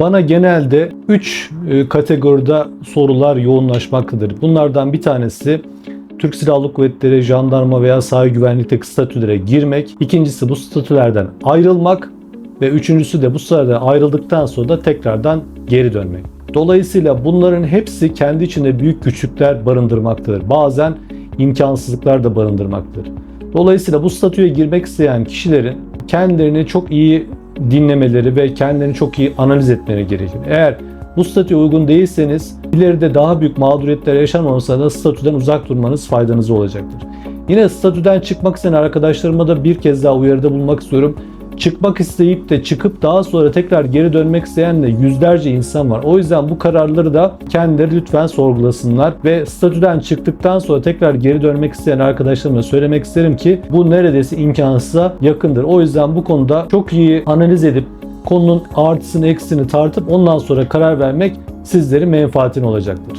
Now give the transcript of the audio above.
Bana genelde 3 kategoride sorular yoğunlaşmaktadır. Bunlardan bir tanesi Türk Silahlı Kuvvetleri, jandarma veya sahil güvenlikteki statülere girmek. İkincisi bu statülerden ayrılmak. Ve üçüncüsü de bu sırada ayrıldıktan sonra da tekrardan geri dönmek. Dolayısıyla bunların hepsi kendi içinde büyük güçlükler barındırmaktadır. Bazen imkansızlıklar da barındırmaktadır. Dolayısıyla bu statüye girmek isteyen kişilerin kendilerini çok iyi dinlemeleri ve kendilerini çok iyi analiz etmeleri gerekir. Eğer bu statüye uygun değilseniz ileride daha büyük mağduriyetler yaşanmamasına da statüden uzak durmanız faydanıza olacaktır. Yine statüden çıkmak isteyen arkadaşlarıma da bir kez daha uyarıda bulunmak istiyorum. Çıkmak isteyip de çıkıp daha sonra tekrar geri dönmek isteyen de yüzlerce insan var. O yüzden bu kararları da kendileri lütfen sorgulasınlar ve statüden çıktıktan sonra tekrar geri dönmek isteyen arkadaşlarıma söylemek isterim ki bu neredeyse imkansıza yakındır. O yüzden bu konuda çok iyi analiz edip konunun artısını eksisini tartıp ondan sonra karar vermek sizlerin menfaatine olacaktır.